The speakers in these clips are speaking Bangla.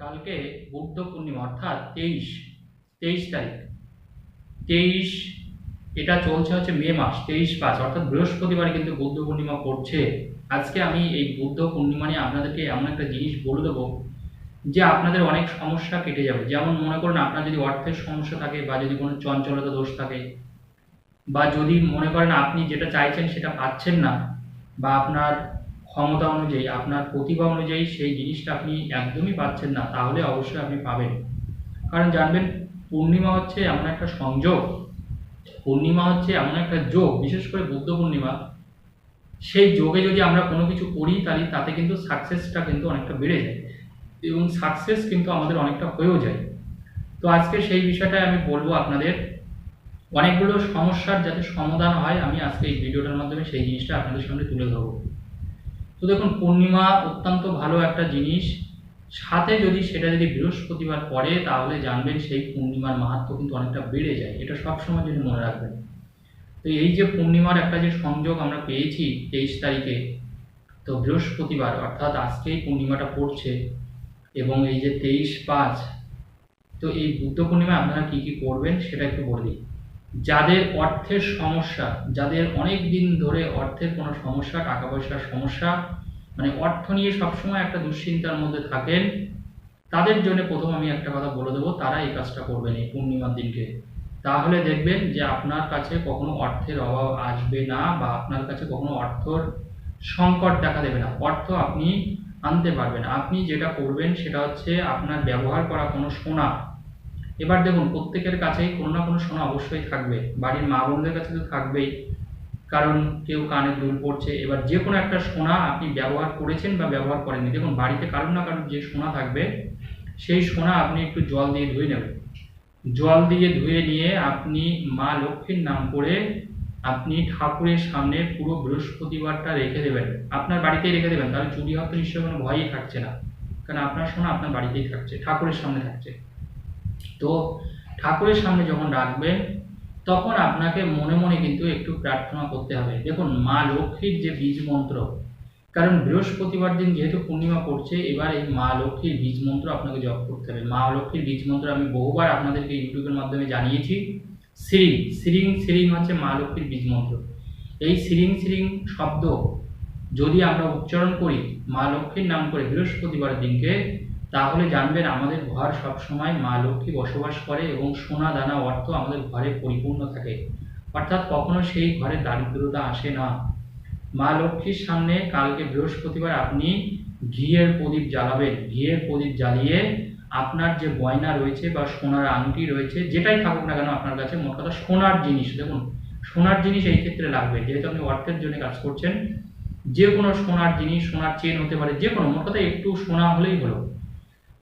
কালকে বুদ্ধ পূর্ণিমা, অর্থাৎ তেইশ তেইশ তারিখ। তেইশ, এটা চলছে হচ্ছে মে মাস, তেইশ পাঁচ, অর্থাৎ বৃহস্পতিবার কিন্তু বুদ্ধ পূর্ণিমা পড়ছে। আজকে আমি এই বুদ্ধ পূর্ণিমা নিয়ে আপনাদেরকে এমন একটা জিনিস বলে দেবো, যে আপনাদের অনেক সমস্যা কেটে যাবে। যেমন মনে করুন, আপনার যদি অর্থের সমস্যা থাকে বা যদি কোনো চঞ্চলতা দোষ থাকে, বা যদি মনে করেন আপনি যেটা চাইছেন সেটা পাচ্ছেন না, বা আপনার ক্ষমতা অনুযায়ী, আপনার প্রতিভা অনুযায়ী সেই জিনিসটা আপনি একদমই পাচ্ছেন না, তাহলে অবশ্যই আপনি পাবেন। কারণ জানবেন, পূর্ণিমা হচ্ছে এমন একটা সংযোগ, পূর্ণিমা হচ্ছে এমন একটা যোগ, বিশেষ করে বুদ্ধ পূর্ণিমা। সেই যোগে যদি আমরা কোনো কিছু করি, তাহলে তাতে কিন্তু সাকসেসটা কিন্তু অনেকটা বেড়ে যায় এবং সাকসেস কিন্তু আমাদের অনেকটা হয়েও যায়। তো আজকে সেই বিষয়টাই আমি বলব আপনাদের। অনেকগুলো সমস্যার যাতে সমাধান হয়, আমি আজকে এই ভিডিওটার মাধ্যমে সেই জিনিসটা আপনাদের সামনে তুলে ধরবো। তো দেখুন, পূর্ণিমা অত্যন্ত ভালো একটা জিনিস। সাথে যদি সেটা যদি বৃহস্পতিবার পড়ে, তাহলে জানবেন সেই পূর্ণিমার মাহাত্ম কিন্তু অনেকটা বেড়ে যায়। এটা সবসময় যদি মনে রাখবেন। তো এই যে পূর্ণিমার একটা যে সংযোগ আমরা পেয়েছি তেইশ তারিখে, তো বৃহস্পতিবার, অর্থাৎ আজকেই পূর্ণিমাটা পড়ছে, এবং এই যে তেইশ পাঁচ, তো এই বুদ্ধ পূর্ণিমায় আপনারা কী কী করবেন সেটা একটু বলে দিই। যাদের অর্থের সমস্যা, যাদের অনেক দিন ধরে অর্থের কোনো সমস্যা টাকা পয়সার সমস্যা মানে অর্থ নিয়ে সবসময় একটা দুশ্চিন্তার মধ্যে থাকেন, তাদের জন্য প্রথম আমি একটা কথা বলে দেবো, তারা এই কাজটা করবেন এই পূর্ণিমার দিনকে। তাহলে দেখবেন যে আপনার কাছে কখনো অর্থের অভাব আসবে না বা আপনার কাছে কখনো অর্থর সংকট দেখা দেবে না। অর্থ আপনি আনতে পারবেন। আপনি যেটা করবেন সেটা হচ্ছে আপনার ব্যবহার করা কোনো সোনা। এবার দেখুন, প্রত্যেকের কাছেই কোনো না কোনো সোনা অবশ্যই থাকবে। বাড়ির মা বোনদের কাছে তো থাকবেই। কারণ কেউ কানে দুল পড়ছে। এবার যে কোনো একটা সোনা আপনি ব্যবহার করেছেন বা ব্যবহার করেননি, দেখুন, বাড়িতে কারোর না কারোর যে সোনা থাকবে, সেই সোনা আপনি একটু জল দিয়ে ধুয়ে নেবেন। জল দিয়ে ধুয়ে নিয়ে আপনি মা লক্ষ্মীর নাম করে আপনি ঠাকুরের সামনে পুরো বৃহস্পতিবারটা রেখে দেবেন। আপনার বাড়িতেই রেখে দেবেন। তাহলে চুরি হওয়ার তো নিশ্চয়ই কোনো ভয়ই থাকছে না। কারণ আপনার সোনা আপনার বাড়িতেই থাকছে, ঠাকুরের সামনে থাকছে। তো ঠাকুরের সামনে যখন রাখবেন, তখন আপনাকে মনে মনে কিন্তু একটু প্রার্থনা করতে হবে। দেখুন, মা লক্ষ্মীর যে বীজ মন্ত্র, কারণ বৃহস্পতিবার দিন যেহেতু পূর্ণিমা পড়ছে, এবার এই মা লক্ষ্মীর বীজ মন্ত্র আপনাকে জপ করতে হবে। মা লক্ষ্মীর বীজ মন্ত্র আমি বহুবার আপনাদেরকে ইউটিউবের মাধ্যমে জানিয়েছি। সিরিং সিরিং সিরিং হচ্ছে মা লক্ষ্মীর বীজ মন্ত্র। এই সিরিং সিরিং শব্দ যদি আমরা উচ্চারণ করি, মা লক্ষ্মীর নাম করে বৃহস্পতিবার দিনকে তাহলে জানবেন আমাদের ঘর সবসময় মা লক্ষ্মী বসবাস করে এবং সোনা দানা অর্থ আমাদের ঘরে পরিপূর্ণ থাকে। অর্থাৎ কখনো সেই ঘরে দারিদ্রতা আসে না। মা লক্ষ্মীর সামনে কালকে বৃহস্পতিবার আপনি ঘিয়ের প্রদীপ জ্বালাবেন। ঘিয়ের প্রদীপ জ্বালিয়ে আপনার যে গয়না রয়েছে বা সোনার আংটি রয়েছে, যেটাই থাকুক না কেন আপনার কাছে মোট কথা সোনার জিনিস। দেখুন, সোনার জিনিস এই ক্ষেত্রে লাগবে। যেহেতু আপনি অর্থের জন্য কাজ করছেন, যে কোনো সোনার জিনিস, সোনার চেন হতে পারে, যে কোনো, মোট কথা একটু সোনা হলেই হলো।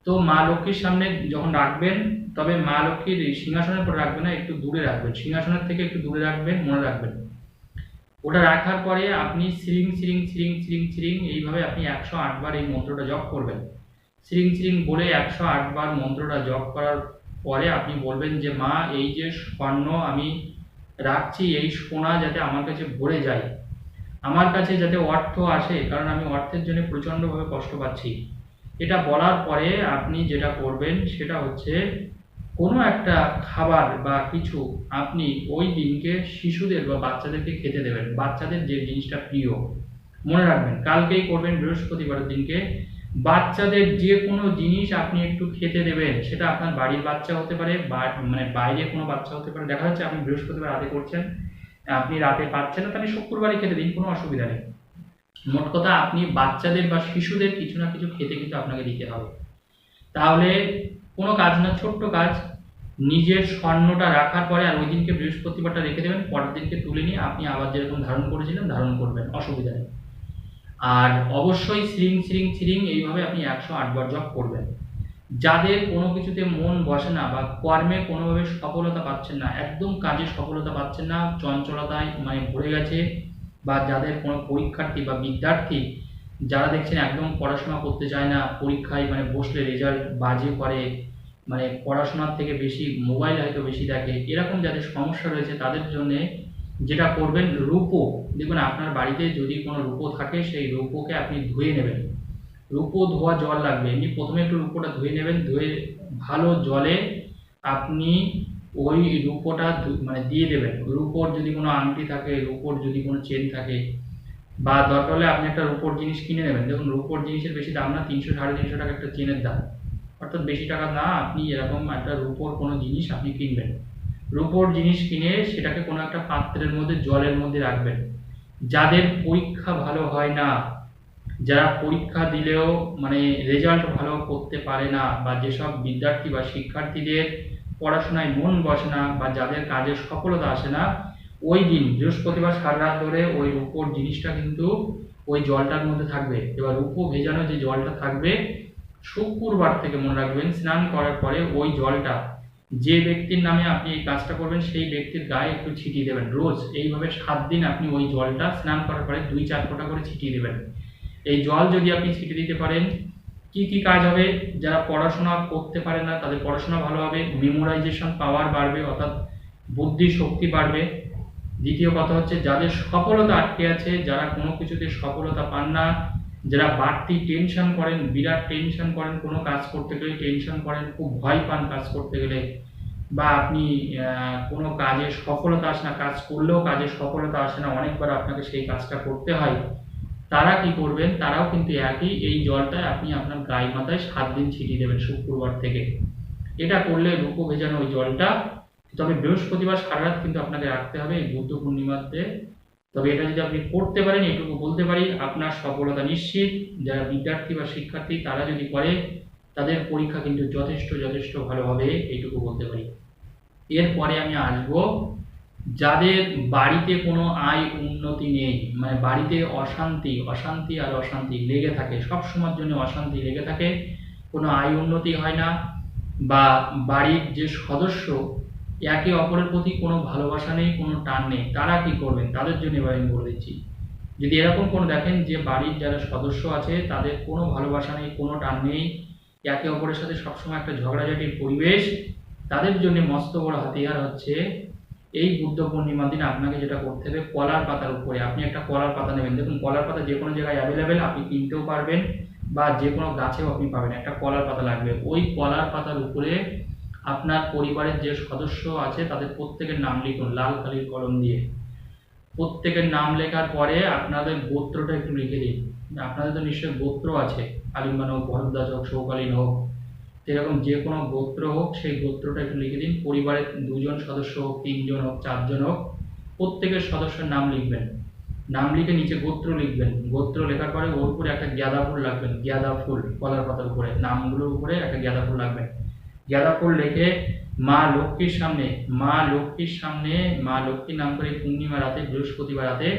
তো মা লক্ষ্মীর সামনে যখন রাখবেন, তবে মা লক্ষ্মীর সিংহাসনের পরে রাখবেন না, একটু দূরে রাখবেন। সিংহাসনের থেকে একটু দূরে রাখবেন, মনে রাখবেন। ওটা রাখার পরে আপনি সিরিং সিরিং সিরিং সিরিং সিরিং, এইভাবে আপনি একশো আটবার এই মন্ত্রটা জপ করবেন। সিরিং সিরিং বলে একশো আটবার মন্ত্রটা জপ করার পরে আপনি বলবেন যে, মা, এই যে স্বর্ণ আমি রাখছি, এই সোনা যাতে আমার কাছে ভরে যায়। আমার কাছে যাতে অর্থ আসে, কারণ আমি অর্থের জন্য প্রচণ্ডভাবে কষ্ট পাচ্ছি। এটা বলার পরে আপনি যেটা করবেন সেটা হচ্ছে কোনো একটা খাবার বা কিছু আপনি ওই দিনকে শিশুদের বা বাচ্চাদেরকে খেতে দেবেন। বাচ্চাদের যে জিনিসটা প্রিয়, মনে রাখবেন, কালকেই করবেন বৃহস্পতিবারের দিনকে। বাচ্চাদের যে কোনো জিনিস আপনি একটু খেতে দেবেন, সেটা আপনার বাড়ির বাচ্চা হতে পারে বা মানে বাইরে কোনো বাচ্চা হতে পারে। দেখা যাচ্ছে আপনি বৃহস্পতিবার রাতে করছেন, আপনি রাতে পাচ্ছেন না, তাহলে শুক্রবারই খেতে দিন, কোনো অসুবিধা নেই। মোট কথা আপনি বাচ্চাদের বা শিশুদের কিছু না কিছু খেতে কিন্তু আপনাকে দিতে হবে। তাহলে কোনো কাজ না, ছোট্ট কাজ। নিজের স্বর্ণটা রাখার পরে আর ওই দিনকে বৃহস্পতিবারটা রেখে দেবেন, পরের দিনকে তুলে নিয়ে আপনি আবার যেরকম ধারণ করেছিলেন, ধারণ করবেন, অসুবিধা নেই। আর অবশ্যই সিরিং সিরিং সিরিং এইভাবে আপনি একশো আটবার জপ করবেন। যাদের কোনো কিছুতে মন বসে না বা কর্মে কোনোভাবে সফলতা পাচ্ছেন না, একদম কাজে সফলতা পাচ্ছেন না, চঞ্চলতায় মানে ভরে গেছে বা যাদের কোনো পরীক্ষার্থী বা বিদ্যার্থী যারা দেখছেন একদম পড়াশোনা করতে চায় না, পরীক্ষায় মানে বসলে রেজাল্ট বাজে করে মানে পড়াশোনার থেকে বেশি মোবাইল হয়তো বেশি দেখে, এরকম যাদের সমস্যা রয়েছে তাদের জন্য যেটা করবেন রূপো। দেখুন, আপনার বাড়িতে যদি কোনো রূপো থাকে, সেই রূপোকে আপনি ধুয়ে নেবেন। রূপো ধোয়া জল লাগবে। এমনি প্রথমে একটু রূপোটা ধুয়ে নেবেন, ধুয়ে ভালো জলে আপনি ওই রূপোটা মানে দিয়ে দেবেন। রূপোর যদি কোনো আংটি থাকে, রূপোর যদি কোনো চেন থাকে, বা দরকার হলে আপনি একটা রূপোর জিনিস কিনে নেবেন। দেখুন, রূপোর জিনিসের বেশি দাম না, তিনশো, সাড়ে তিনশো টাকা একটা চেনের দাম। অর্থাৎ বেশি টাকা না, আপনি এরকম একটা রূপোর কোনো জিনিস আপনি কিনবেন। রূপোর জিনিস কিনে সেটাকে কোনো একটা পাত্রের মধ্যে, জলের মধ্যে রাখবেন। যাদের পরীক্ষা ভালো হয় না, যারা পরীক্ষা দিলেও মানে রেজাল্ট ভালো করতে পারে না, বা যেসব বিদ্যার্থী বা শিক্ষার্থীদের পড়াশোনায় মন বসে না বা যাদের কাজের সফলতা আসে না, ওই দিন, বৃহস্পতিবার সারা রাত ধরে ওই রূপোর জিনিসটা কিন্তু ওই জলটার মধ্যে থাকবে। এবার রূপো ভেজানো যে জলটা থাকবে, শুক্রবার থেকে মনে রাখবেন, স্নান করার পরে ওই জলটা, যে ব্যক্তির নামে আপনি এই কাজটা করবেন, সেই ব্যক্তির গায়ে একটু ছিটিয়ে দেবেন। রোজ এইভাবে সাত দিন আপনি ওই জলটা স্নান করার পরে দুই চার ফোঁটা করে ছিটিয়ে দেবেন। এই জল যদি আপনি ছিটিয়ে দিতে পারেন কি কি কাজ হবে, যারা পড়াশোনা করতে পারে না, তাদের পড়াশোনা ভালো হবে মেমোরাইজেশন পাওয়ার বাড়বে, অর্থাৎ বুদ্ধি শক্তি বাড়বে। দ্বিতীয় কথা হচ্ছে, যাদের সফলতা আটকে আছে, যারা কোনো কিছুতে সফলতা পান না, যারা বাড়তি টেনশন করেন, বিরাট টেনশন করেন, কোনো কাজ করতে গেলে টেনশন করেন, খুব ভয় পান কাজ করতে গেলে, বা আপনি কোনো কাজে সফলতা আসে না, কাজ করলেও কাজে সফলতা আসে না, অনেকবার আপনাকে সেই কাজটা করতে হয়। তারা কি করবেন? তারাও কিন্তু একই এই জলটা আপনি আপনার গায়ে মাথায় সাত দিন ছিটিয়ে দেবেন শুক্রবার থেকে। এটা করলে রূপো ভেজানো ওই জলটা, তবে বৃহস্পতিবার সারা রাত কিন্তু আপনাকে রাখতে হবে এই বুদ্ধ পূর্ণিমাতে। তবে এটা যদি আপনি করতে পারেন, এটুকু বলতে পারি, আপনার সফলতা নিশ্চিত। যারা বিদ্যার্থী বা শিক্ষার্থী, তারা যদি করে, তাদের পরীক্ষা কিন্তু যথেষ্ট যথেষ্ট ভালো হবে এইটুকু বলতে পারি। এরপরে আমি আসব যাদের বাড়িতে কোনো আয় উন্নতি নেই মানে বাড়িতে অশান্তি অশান্তি আর অশান্তি লেগে থাকে, সব সময়ের জন্য অশান্তি লেগে থাকে, কোনো আয় উন্নতি হয় না বা বাড়ির যে সদস্য, একে অপরের প্রতি কোনো ভালোবাসা নেই, কোনো টান নেই, তারা কি করবেন? তাদের জন্য এবার আমি বলে দিচ্ছি। যদি এরকম কোনো দেখেন যে বাড়ির যারা সদস্য আছে, তাদের কোনো ভালোবাসা নেই, কোনো টান নেই, একে অপরের সাথে সবসময় একটা ঝগড়াঝাটির পরিবেশ, তাদের জন্য মস্ত বড় হাতিয়ার হচ্ছে এই বুদ্ধ পূর্ণিমার দিন আপনাকে যেটা করতে হবে, কলার পাতার উপরে, আপনি একটা কলার পাতা নেবেন। দেখুন, কলার পাতা যে কোনো জায়গায় অ্যাভেলেবেল আপনি কিনতেও পারবেন বা যে কোনো গাছেও আপনি পাবেন, একটা কলার পাতা লাগবে। ওই কলার পাতার উপরে আপনার পরিবারের যে সদস্য আছে, তাদের প্রত্যেকের নাম লিখুন, লাল কালির কলম দিয়ে। প্রত্যেকের নাম লেখার পরে আপনাদের গোত্রটা একটু লিখে দিন। আপনাদের তো নিশ্চয়ই গোত্র আছে আলিমান হোক ভরদ্বাজ হোক সৌকালীন হোক এরকম যে কোনো গোত্র হোক, সেই গোত্রটা একটু লিখে দিন। পরিবারের দুজন সদস্য হোক, তিনজন হোক, চারজন হোক, প্রত্যেকের সদস্যের নাম লিখবেন। নাম লিখে নিচে গোত্র লিখবেন। গোত্র লেখার পরে ওর উপরে একটা গ্যাদা ফুল রাখবেন গ্যাদা ফুল, কলার পাতার উপরে। নামগুলোর উপরে একটা গ্যাদা ফুল রাখবেন গ্যাদা ফুল লেখে মা লক্ষ্মীর সামনে, মা লক্ষ্মীর সামনে, মা লক্ষ্মীর নাম করে পূর্ণিমা রাতে, বৃহস্পতিবার রাতে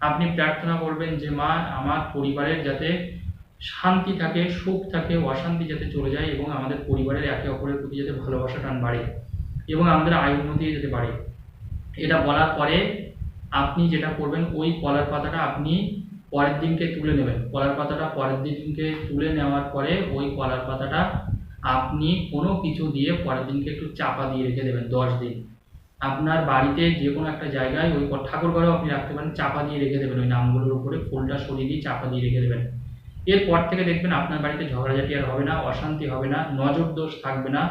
আপনি প্রার্থনা করবেন যে, মা, আমার পরিবারের যাতে শান্তি থাকে, সুখ থাকে, অশান্তি যাতে চলে যায় এবং আমাদের পরিবারের একে অপরের প্রতি যাতে ভালোবাসা টান বাড়ে এবং আমাদের আয় উন্নতি যেতে পারে এটা বলার পরে আপনি যেটা করবেন, ওই কলার পাতাটা আপনি পরের দিনকে তুলে নেবেন। কলার পাতাটা পরের দিনকে তুলে নেওয়ার পরে ওই কলার পাতাটা আপনি কোনো কিছু দিয়ে পরের দিনকে একটু চাপা দিয়ে রেখে দেবেন দশ দিন। আপনার বাড়িতে যে কোনো একটা জায়গায় ওই ঠাকুর ঘরেও আপনি রাখতে পারেন, চাপা দিয়ে রেখে দেবেন। ওই নামগুলোর উপরে ফুলটা সরিয়ে দিয়ে চাপা দিয়ে রেখে দেবেন। এরপর থেকে দেখবেন আপনার বাড়িতে ঝগড়াঝাটি আর হবে না, অশান্তি হবে না নজর দোষ থাকবে না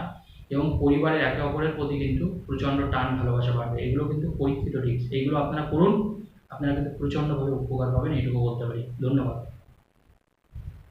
এবং পরিবারের একে অপরের প্রতি কিন্তু প্রচণ্ড টান ভালোবাসা বাড়বে। এগুলো কিন্তু পরীক্ষিত টিপস এইগুলো আপনারা করুন, আপনারা কিন্তু প্রচণ্ডভাবে উপকার পাবেন, এইটুকু বলতে পারি। ধন্যবাদ।